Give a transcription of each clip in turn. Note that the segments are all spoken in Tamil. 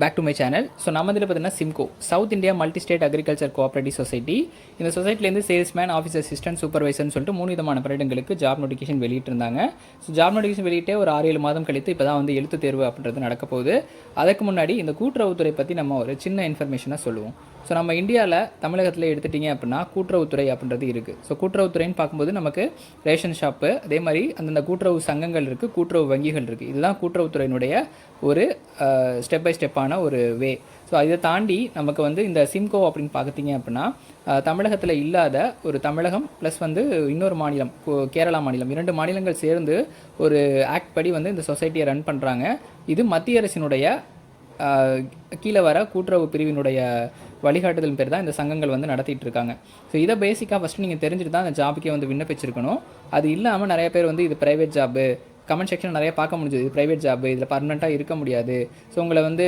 Back to my channel so நம்ம இதில் பார்த்தீங்கன்னா Simco south India multi state agriculture cooperative society இந்த சொசைட்டிலேருந்து சேல்ஸ்மேன் ஆஃபீஸ் அசிஸ்டன்ட் சூப்பர்வைசர்னு சொல்லிட்டு மூணு விதமான பணியிடங்களுக்கு ஜாப் நோட்டிஃபிகேஷன் வெளியிட்டிருந்தாங்க. ஸோ ஜாப் நோட்டிஃபிகேஷன் வெளியிட்டே ஒரு ஆறு ஏழு மாதம் கழித்து இப்போ தான் வந்து எழுத்து தேர்வு அப்படின்றது நடக்க போகுது. அதுக்கு முன்னாடி இந்த கூட்டுறவுத்துறை பற்றி நம்ம ஒரு சின்ன இன்ஃபர்மேஷனாக சொல்லுவோம். ஸோ நம்ம இந்தியாவில் தமிழகத்தில் எடுத்துட்டிங்க அப்படின்னா கூட்டுறவுத்துறை அப்படின்றது இருக்குது ஸோ கூட்டுறவுத்துறைன்னு பார்க்கும்போது நமக்கு ரேஷன் ஷாப்பு அதே மாதிரி அந்தந்த கூட்டுறவு சங்கங்கள் இருக்குது கூட்டுறவு வங்கிகள் இருக்குது இதுதான் கூட்டுறவுத்துறையினுடைய ஒரு ஸ்டெப் பை ஸ்டெப்பான ஒரு வே ஸோ இதை தாண்டி நமக்கு வந்து இந்த சிம்கோ அப்படின்னு பார்த்தீங்க அப்படின்னா தமிழகத்தில் இல்லாத ஒரு தமிழகம் ப்ளஸ் வந்து இன்னொரு மாநிலம் கேரளா மாநிலம். இரண்டு மாநிலங்கள் சேர்ந்து ஒரு ஆக்ட் படி வந்து இந்த சொசைட்டியை ரன் பண்ணுறாங்க இது மத்திய அரசினுடைய கீழே வர கூட்டுறவு பிரிவினுடைய வழிகாட்டுதல் பேர் தான் இந்த சங்கங்கள் வந்து நடத்திட்டு இருக்காங்க. ஸோ இதை பேசிக்காக ஃபஸ்ட்டு நீங்கள் தெரிஞ்சுட்டு தான் அந்த ஜாபுக்கே வந்து விண்ணப்பிச்சிருக்கணும். அது இல்லாமல் நிறைய பேர் வந்து இது ப்ரைவேட் ஜாப்பு கமெண்ட் செக்ஷன் நிறைய பார்க்க முடிஞ்சது. இது ப்ரைவேட் ஜாப் இதில் பர்மனெண்ட்டாக இருக்க முடியாது. ஸோ உங்களை வந்து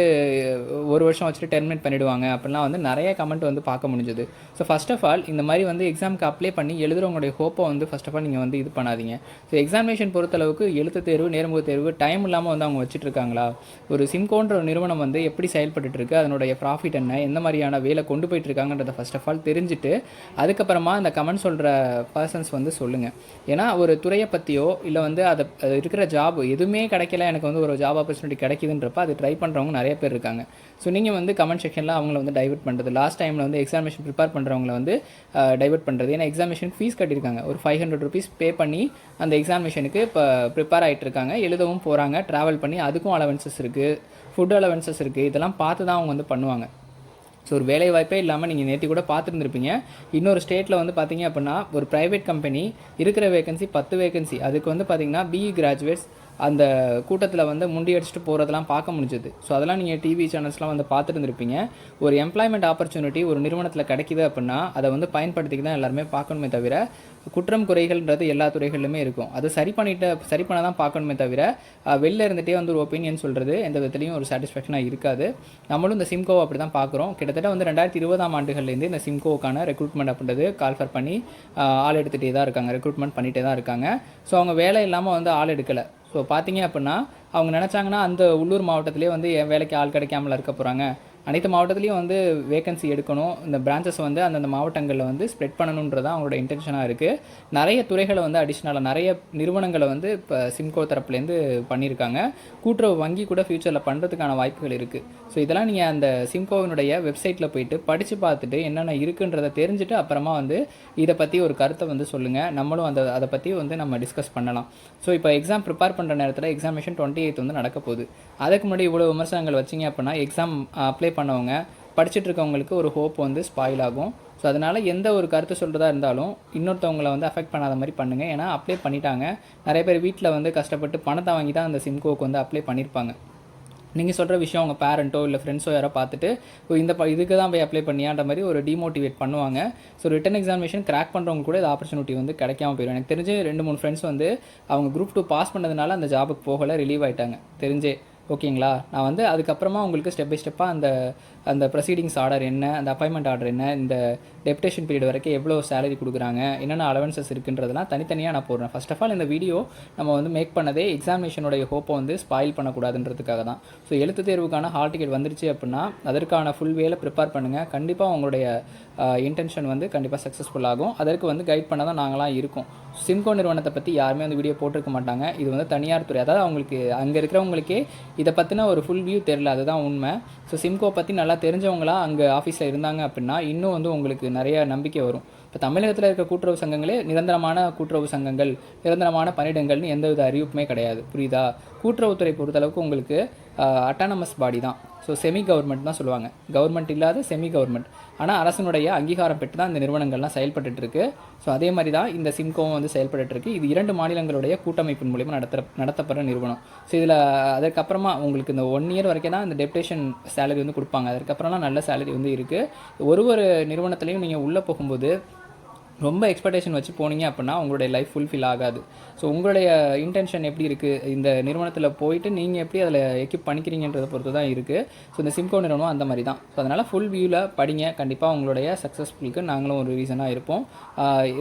ஒரு வருஷம் வச்சுட்டு டெர்மினேட் பண்ணிடுவாங்க. அப்படிலாம் வந்து நிறைய கமெண்ட் வந்து பார்க்க முடிஞ்சது. ஸோ ஃபர்ஸ்ட் ஆஃப் ஆல் இந்த மாதிரி வந்து எக்ஸாமுக்கு அப்ளை பண்ணி எழுதுறவங்களுடைய ஹோப்பை வந்து ஃபஸ்ட் ஆஃப் ஆல் நீங்கள் வந்து இது பண்ணாதீங்க. ஸோ எக்ஸாமினேஷன் பொறுத்தளவுக்கு எழுத்து தேர்வு நேர்முக தேர்வு டைம் இல்லாமல் வந்து அவங்க வச்சுட்டு இருக்காங்களா ஒரு சிம்கோன்ற ஒரு நிறுவனம் வந்து எப்படி செயல்பட்டுருக்கு அதனுடைய ப்ராஃபிட் என்ன? எந்த மாதிரியான வேலை கொண்டு போயிட்டுருக்காங்கன்றதை ஃபஸ்ட் ஆஃப் ஆல் தெரிஞ்சுட்டு அதுக்கப்புறமா அந்த கமெண்ட் சொல்கிற பர்சன்ஸ் வந்து சொல்லுங்கள் ஏன்னா ஒரு துறையை பற்றியோ இல்லை வந்து அதை இருக்கிற ஜாப் எதுவுமே கிடைக்கல. எனக்கு வந்து ஒரு ஜாப் ஆப்பர்ச்சுனிட்டி கிடைக்குதுன்றப்ப அது ட்ரை பண்ணுறவங்க நிறைய பேர் இருக்காங்க. ஸோ நீங்கள் வந்து கமெண்ட் செக்ஷனில் அவங்கள வந்து டைவெர்ட் பண்ணுறது லாஸ்ட் டைமில் வந்து எக்ஸாமினேஷன் ப்ரிப்பேர் பண்ணுறவங்கள வந்து டைவர்ட் பண்ணுறது ஏன்னா எக்ஸாமினேஷன் ஃபீஸ் கட்டியிருக்காங்க. ஒரு ஃபைவ் ஹண்ட்ரட் ருபீஸ் பே பண்ணி அந்த எக்ஸாமினேஷனுக்கு இப்போ ப்ரிப்பேர் ஆகிட்டு இருக்காங்க. எழுதவும் போகிறாங்க ட்ராவல் பண்ணி அதுக்கும் அலவன்சஸ் இருக்குது ஃபுட் அலவன்சஸ் இருக்குது இதெல்லாம் பார்த்து தான் அவங்க வந்து பண்ணுவாங்க. ஸோ ஒரு வேலை வாய்ப்பே இல்லாமல் நீங்கள் நேற்று கூட பார்த்துருந்துருப்பீங்க. இன்னொரு ஸ்டேட்டில் வந்து பார்த்தீங்க அப்படின்னா ஒரு ப்ரைவேட் கம்பெனி இருக்கிற வேகன்சி பத்து வேகன்சி அதுக்கு வந்து பார்த்தீங்கன்னா பிஇ கிராஜுவேட்ஸ் அந்த கூட்டத்தில் வந்து முண்டி அடிச்சுட்டு போகிறதெல்லாம் பார்க்க முடிஞ்சது. ஸோ அதெல்லாம் நீங்கள் டிவி சேனல்ஸ்லாம் வந்து பார்த்துட்டு இருந்திருப்பீங்க ஒரு எம்ப்ளாய்மெண்ட் ஆப்பர்ச்சுனிட்டி ஒரு நிறுவனத்தில் கிடைக்குது அப்படின்னா அதை வந்து பயன்படுத்திக்க தான் எல்லாருமே பார்க்கணுமே தவிர குற்றம் குறைகள்ன்றது எல்லா துறைகளிலுமே இருக்கும். அதை சரி பண்ணிட்டு சரி பண்ண தான் பார்க்கணுமே தவிர வெளில இருந்துகிட்டே வந்து ஒரு ஒப்பீனியன் சொல்கிறது எந்த விதத்துலையும் ஒரு சாட்டிஸ்ஃபேக்ஷனாக இருக்காது. நம்மளும் இந்த சிம்கோவை அப்படி தான் பார்க்குறோம். கிட்டத்தட்ட வந்து ரெண்டாயிரத்தி இருபதாம் ஆண்டுகள்லேருந்து இந்த சிம்கோவுக்கான ரெக்ரூட்மெண்ட் அப்படின்றது கால்ஃபர் பண்ணி ஆள் எடுத்துகிட்டே தான் இருக்காங்க. ரெக்ரூட்மெண்ட் பண்ணிகிட்டே தான் இருக்காங்க. ஸோ அவங்க வேலை இல்லாமல் வந்து ஆள் எடுக்கலை. ஸோ பார்த்தீங்க அப்படின்னா அவங்க நினச்சாங்கன்னா அந்த உள்ளூர் மாவட்டத்திலே வந்து என் வேலைக்கு ஆள் கிடைக்காமல இருக்க போகிறாங்க அனைத்து மாவட்டத்துலேயும் வந்து வேகன்சி எடுக்கணும். இந்த பிரான்ச்சஸ் வந்து அந்தந்த மாவட்டங்களில் வந்து ஸ்ப்ரெட் பண்ணணுன்றது தான் அவங்களோட இன்டென்ஷனாக இருக்குது நிறைய துறைகளை வந்து அடிஷ்னலாக நிறைய நிறுவனங்களை வந்து இப்போ சிம்கோ தரப்புலேருந்து பண்ணியிருக்காங்க கூட்டுறவு வங்கி கூட ஃப்யூச்சரில் பண்ணுறதுக்கான வாய்ப்புகள் இருக்குது ஸோ இதெல்லாம் நீங்கள் அந்த சிம்கோவினுடைய வெப்சைட்டில் போயிட்டு படித்து பார்த்துட்டு என்னென்ன இருக்குன்றதை தெரிஞ்சுட்டு அப்புறமா வந்து இதை பற்றி ஒரு கருத்தை வந்து சொல்லுங்கள் நம்மளும் அந்த அதை பற்றி வந்து நம்ம டிஸ்கஸ் பண்ணலாம். ஸோ இப்போ எக்ஸாம் ப்ரிப்பேர் பண்ணுற நேரத்தில் எக்ஸாமினேஷன் டுவெண்ட்டி எயித் வந்து நடக்க போகுது. அதுக்கு முன்னாடி இவ்வளோ விமர்சனங்கள் வச்சிங்க அப்படின்னா எக்ஸாம் அப்ளை பண்ணவங்க படிச்சுட்டு இருக்கவங்களுக்கு ஒரு ஹோப் வந்து ஸ்பாயில் ஆகும். ஸோ அதனால் எந்த ஒரு கருத்து சொல்கிறதா இருந்தாலும் இன்னொருத்தவங்களை வந்து அஃபெக்ட் பண்ணாத மாதிரி பண்ணுங்கள் ஏன்னா அப்ளை பண்ணிட்டாங்க. நிறைய பேர் வீட்டில் வந்து கஷ்டப்பட்டு பணத்தை வாங்கி தான் அந்த சிம்கோவுக்கு வந்து அப்ளை பண்ணியிருப்பாங்க நீங்கள் சொல்கிற விஷயம் உங்கள் பேரண்ட்டோ இல்லை ஃப்ரெண்ட்ஸோ யாரோ பார்த்துட்டு இந்த ப இதுக்கு தான் போய் அப்ளை பண்ணியான்ற மாதிரி ஒரு டிமோட்டிவேட் பண்ணுவாங்க. ஸோ ரிட்டன் எக்ஸாமினேஷன் கிராக் பண்ணுறவங்க கூட இது ஆப்பர்ச்சுனிட்டி வந்து கிடைக்காம போயிடும் எனக்கு தெரிஞ்சு ரெண்டு மூணு ஃப்ரெண்ட்ஸ் வந்து அவங்க குரூப் டூ பாஸ் பண்ணதுனால அந்த ஜாபுக்கு போகலை ரிலீவ் ஆகிட்டாங்க தெரிஞ்சே. ஓகேங்களா? நான் வந்து அதுக்கப்புறமா உங்களுக்கு ஸ்டெப் பை ஸ்டெப்பாக அந்த அந்த ப்ரொசீடிங்ஸ் ஆர்டர் என்ன அந்த அப்பாயின்மெண்ட் ஆர்டர் என்ன இந்த டெப்டேஷன் பீரியட் வரைக்கும் எவ்வளோ சேலரி கொடுக்குறாங்க என்னென்ன அலவன்சஸ் இருக்குன்றதெல்லாம் தனித்தனியாக நான் போடுறேன். ஃபர்ஸ்ட் ஆஃப் ஆல் இந்த வீடியோ நம்ம வந்து மேக் பண்ணதே எக்ஸாமினேஷனுடைய ஹோப்பை வந்து ஸ்பாயில் பண்ணக்கூடாதுன்றதுக்காக தான். ஸோ எழுத்து தேர்வுக்கான ஹால் டிக்கெட் வந்துருச்சு அப்படின்னா அதற்கான ஃபுல் வேலை ப்ரிப்பேர் பண்ணுங்கள் கண்டிப்பாக உங்களுடைய இன்டென்ஷன் வந்து கண்டிப்பாக சக்ஸஸ்ஃபுல் ஆகும். அதற்கு வந்து கைட் பண்ண தான் நாங்களாம் இருக்கோம். சிம்கோ நிறுவனத்தை பற்றி யாருமே அந்த வீடியோ போட்டிருக்க மாட்டாங்க. இது வந்து தனியார் துறை. அதாவது அவங்களுக்கு அங்கே இருக்கிறவங்களுக்கே இதை பற்றின ஒரு ஃபுல் வியூ தெரில அதுதான் உண்மை. ஸோ சிம்கோ பற்றி நல்லா தெரிஞ்சவங்களா அங்கே ஆஃபீஸில் இருந்தாங்க அப்படின்னா இன்னும் வந்து உங்களுக்கு நிறைய நம்பிக்கை வரும். இப்போ தமிழகத்தில் இருக்க கூட்டுறவு சங்கங்களே நிரந்தரமான கூட்டுறவு சங்கங்கள் நிரந்தரமான பணியிடங்கள்னு எந்த வித அறிவிப்புமே கிடையாது. புரியுதா? கூட்டுறவுத்துறை பொறுத்தளவுக்கு உங்களுக்கு அட்டானமஸ் பாடி தான். ஸோ செமி கவர்மெண்ட் தான் சொல்லுவாங்க. கவர்மெண்ட் இல்லாத செமி கவர்மெண்ட் ஆனால் அரசனுடைய அங்கீகாரம் பெற்று தான் இந்த நிறுவனங்கள்லாம் செயல்பட்டுருக்கு ஸோ அதே மாதிரி தான் இந்த சிம்கோவும் வந்து செயல்பட்டுருக்கு இது இரண்டு மாநிலங்களுடைய கூட்டமைப்பின் மூலிமா நடத்த நடத்தப்படுற நிறுவனம். ஸோ இதில் அதுக்கப்புறமா உங்களுக்கு இந்த ஒன் இயர் வரைக்கும் தான் இந்த டெப்டேஷன் சேலரி வந்து கொடுப்பாங்க. அதுக்கப்புறம்லாம் நல்ல சேலரி வந்து இருக்குது ஒரு ஒரு நிறுவனத்துலையும் நீங்கள் உள்ளே போகும்போது ரொம்ப எக்ஸ்பெக்டேஷன் வச்சு போனீங்க அப்படின்னா உங்களுடைய லைஃப் ஃபுல்ஃபில் ஆகாது. ஸோ உங்களுடைய இன்டென்ஷன் எப்படி இருக்குது இந்த நிறுவனத்தில் போயிட்டு நீங்கள் எப்படி அதில் எக்யூப் பண்ணிக்கிறீங்கன்றதை பொறுத்து தான் இருக்குது ஸோ இந்த சிம்கோ நிறுவனம் அந்த மாதிரி தான் ஸோ அதனால் ஃபுல் வியூவில் படிங்க. கண்டிப்பாக உங்களுடைய சக்ஸஸ்ஃபுல்க்கு நாங்களும் ஒரு ரீசனாக இருப்போம்.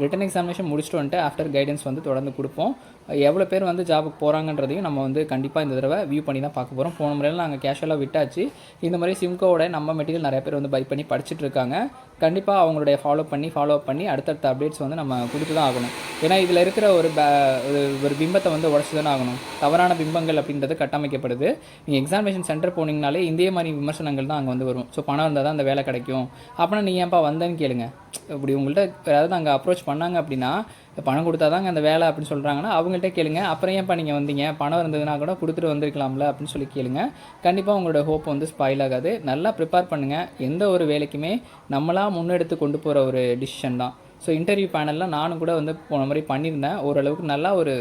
ரிட்டன் எக்ஸாமினேஷன் முடிச்சுட்டு வந்துட்டு ஆஃப்டர் கைடன்ஸ் வந்து தொடர்ந்து கொடுப்போம். எவ்வளோ பேர் வந்து ஜாபுக்கு போகிறாங்கன்றதையும் நம்ம வந்து கண்டிப்பாக இந்த தடவை வியூ பண்ணி தான் பார்க்க போகிறோம் போன முறையில் நாங்கள் கேஷுவலாக விட்டாச்சு. இந்த மாதிரி சிம்கோவோட நம்ம மெட்டீரியல் நிறைய பேர் வந்து பை பண்ணி படிச்சுட்டு இருக்காங்க. கண்டிப்பாக அவங்களுடைய ஃபாலோ பண்ணி ஃபாலோ பண்ணி அடுத்தடுத்த அப்டேட்ஸ் வந்து நம்ம கொடுத்து தான் ஆகணும். ஏன்னா இதில் இருக்கிற ஒரு பே ஒரு- ஒரு பிம்பத்தை வந்து உடச்சு தானே ஆகணும். தவறான பிம்பங்கள் அப்படின்றது கட்டமைக்கப்படுது. நீங்கள் எக்ஸாமினேஷன் சென்டர் போனீங்கனாலே இதே மாதிரி விமர்சனங்கள் தான் அங்கே வந்து வரும். ஸோ பணம் இருந்தால் தான் அந்த வேலை கிடைக்கும். அப்படின்னா நீ ஏன்ப்பா வந்தேன்னு கேளுங்க. இப்படி உங்கள்கிட்ட யாராவது அங்கே அப்ரோச் பண்ணாங்க அப்படின்னா பணம் கொடுத்தா தாங்க அந்த வேலை அப்படின்னு சொல்கிறாங்கன்னா அவங்கள்ட்ட கேளுங்க. அப்புறம் ஏன்ப்பா நீங்கள் வந்தீங்க? பணம் இருந்ததுன்னா கூட கொடுத்துட்டு வந்திருக்கலாம்ல அப்படின்னு சொல்லி கேளுங்க. கண்டிப்பாக உங்களோட ஹோப் வந்து ஸ்பாயில் ஆகாது. நல்லா ப்ரிப்பேர் பண்ணுங்கள் எந்த ஒரு வேலைக்குமே நம்மளாக முன்னெடுத்து கொண்டு போகிற ஒரு டிசிஷன் தான். ஸோ இன்டர்வியூ பேனலில் நானும் கூட வந்து போன மாதிரி பண்ணியிருந்தேன். ஓரளவுக்கு நல்லா ஒரு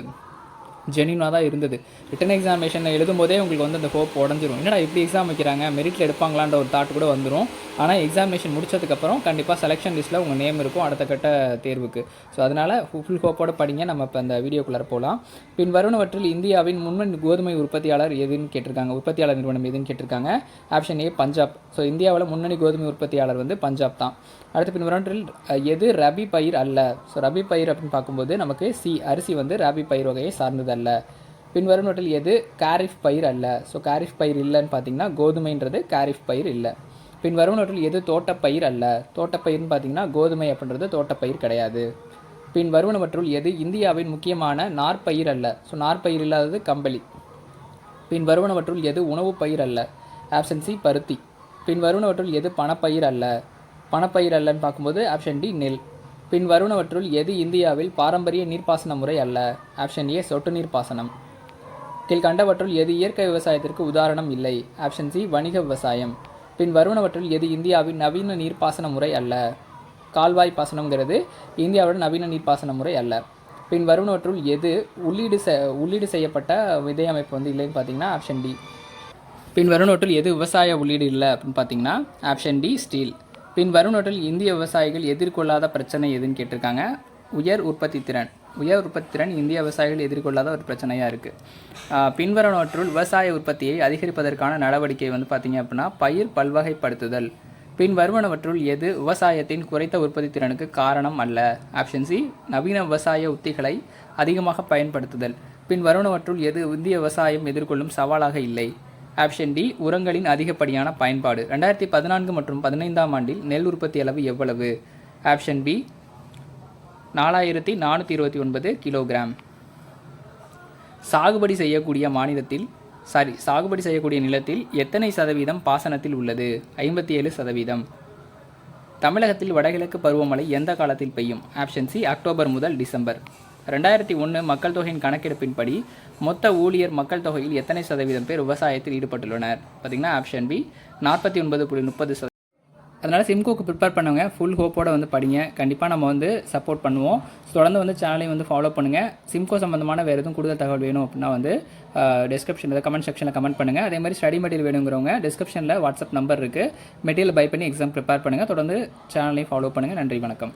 ஜெனியூனாக தான் இருந்தது. ரிட்டன் எக்ஸாமினேஷனில் எழுதும் போதே உங்களுக்கு வந்து அந்த ஹோப் உடஞ்சிரும். என்னடா இப்படி எக்ஸாம் வைக்கிறாங்க? மெரிட்டில் எடுப்பாங்களான்ற ஒரு தாட் கூட வந்துடும் ஆனால் எக்ஸாமினேஷன் முடிச்சதுக்கப்புறம் கண்டிப்பாக செலெக்ஷன் லிஸ்ட்டில் உங்கள் நேம் இருக்கும் அடுத்த கட்ட தேர்வுக்கு. ஸோ அதனால் ஃபுல் ஹோப்போட படிங்க. நம்ம இப்போ அந்த வீடியோக்குள்ளே போகலாம் பின் வருணவற்றில் இந்தியாவின் முன்னணி கோதுமை உற்பத்தியாளர் எதுன்னு கேட்டிருக்காங்க? உற்பத்தியாளர் நிறுவனம் எதுன்னு கேட்டிருக்காங்க? Option A Punjab. ஸோ இந்தியாவில் முன்னணி கோதுமை உற்பத்தியாளர் வந்து பஞ்சாப் தான். அடுத்து பின் வருவனவற்றில் எது ரபி பயிர் அல்ல? ஸோ ரபி பயிர் அப்படின்னு பார்க்கும்போது நமக்கு சி அரிசி வந்து ரபி பயிர் வகையை சார்ந்தது அல்ல. பின் எது? காரிஃப் பயிர் அல்ல. ஸோ காரிஃப் பயிர் இல்லைன்னு பார்த்தீங்கன்னா கோதுமைன்றது காரிஃப் பயிர் இல்லை. பின் வருவனவற்றில் எது தோட்டப்பயிர் அல்ல. தோட்டப்பயிர்னு பார்த்தீங்கன்னா கோதுமை அப்படின்றது தோட்டப்பயிர் கிடையாது. பின் வருவனவற்றுள் எது? இந்தியாவின் முக்கியமான நாற்பயிர் அல்ல. ஸோ நாற்பயிர் இல்லாதது கம்பளி. பின் வருவனவற்றுள் எது? உணவுப் பயிர் அல்ல. ஆப்ஷன் சி பருத்தி. பின் வருவனவற்றுள் எது? பணப்பயிர் அல்ல. பணப்பயிர் அல்லன்னு பார்க்கும்போது ஆப்ஷன் டி நெல். பின் வருவனவற்றுள் எது இந்தியாவில் பாரம்பரிய நீர்ப்பாசன முறை அல்ல? ஆப்ஷன் ஏ சொட்டு நீர் பாசனம் கீழ்கண்டவற்றுள் எது இயற்கை விவசாயத்திற்கு உதாரணம் இல்லை? ஆப்ஷன் சி வணிக விவசாயம். பின் வருவனவற்றுள் எது இந்தியாவின் நவீன நீர்ப்பாசன முறை அல்ல? கால்வாய் பாசனம்ங்கிறது இந்தியாவோட நவீன நீர்ப்பாசன முறை அல்ல. பின் வருவனவற்றுள் எது உள்ளீடு செ உள்ளீடு செய்யப்பட்ட விதை அமைப்பு வந்து இல்லைன்னு பார்த்தீங்கன்னா ஆப்ஷன் டி பின் வருவனவற்றுள் எது விவசாய உள்ளீடு இல்லை அப்படின்னு பார்த்தீங்கன்னா ஆப்ஷன் டி ஸ்டீல் பின் வருவனவற்றில் இந்திய விவசாயிகள் எதிர்கொள்ளாத பிரச்சனை எதுன்னு கேட்டிருக்காங்க. உயர் உற்பத்தி திறன். உயர் உற்பத்தி திறன் இந்திய விவசாயிகள் எதிர்கொள்ளாத ஒரு பிரச்சனையாக இருக்குது பின்வருவனவற்றுள் விவசாய உற்பத்தியை அதிகரிப்பதற்கான நடவடிக்கை வந்து பார்த்திங்க அப்படின்னா பயிர் பல்வகைப்படுத்துதல். பின் வருவனவற்றுள் எது விவசாயத்தின் குறைத்த உற்பத்தி திறனுக்கு காரணம் அல்ல? ஆப்ஷன் சி நவீன விவசாய உத்திகளை அதிகமாக பயன்படுத்துதல். பின் வருவனவற்றுள் எது இந்திய விவசாயம் எதிர்கொள்ளும் சவாலாக இல்லை? ஆப்ஷன் டி உரங்களின் அதிகப்படியான பயன்பாடு. ரெண்டாயிரத்தி பதினான்கு மற்றும் பதினைந்தாம் ஆண்டில் நெல் உற்பத்தி அளவு எவ்வளவு? ஆப்ஷன் பி நாலாயிரத்தி நானூற்றி இருபத்தி ஒன்பது கிலோகிராம். சாகுபடி செய்யக்கூடிய மாநிலத்தில் சாரி சாகுபடி செய்யக்கூடிய நிலத்தில் எத்தனை சதவீதம் பாசனத்தில் உள்ளது? ஐம்பத்தி ஏழு சதவீதம். தமிழகத்தில் வடகிழக்கு பருவமழை எந்த காலத்தில் பெய்யும்? ஆப்ஷன் சி அக்டோபர் முதல் டிசம்பர். ரெண்டாயிரத்தி ஒன்று மக்கள் தொகையின் கணக்கெடுப்பின்படி மொத்த ஊழியர் மக்கள் தொகையில் எத்தனை சதவீதம் பேர் விவசாயத்தில் ஈடுபட்டுள்ளனர்? பார்த்தீங்கன்னா ஆப்ஷன் பி நாற்பத்தி ஒன்பது புள்ளி முப்பது சதவீதம். அதனால் சிம்கோக்கு ப்ரிப்பேர் பண்ணுங்க. ஃபுல் ஹோப்போடு வந்து படிங்க. கண்டிப்பாக நம்ம வந்து சப்போர்ட் பண்ணுவோம். தொடர்ந்து வந்து சேனலையும் வந்து ஃபாலோ பண்ணுங்கள் சிம்கோ சம்மந்தமான வேறு எதுவும் கூடுதல் தகவல் வேணும் அப்படின்னா வந்து டிஸ்கிரிப்ஷனில் கமெண்ட் செக்ஷனில் கமெண்ட் பண்ணுங்கள் அதே மாதிரி ஸ்டடி மெட்டீரியல் வேணுங்கிறவங்க டிஸ்கிரிப்ஷனில் வாட்ஸ்அப் நம்பர் இருக்குது மெட்டீரியல் பை பண்ணி எக்ஸாம் ப்ரிப்பேர் பண்ணுங்கள் தொடர்ந்து சேனலையும் ஃபாலோ பண்ணுங்கள் நன்றி வணக்கம்.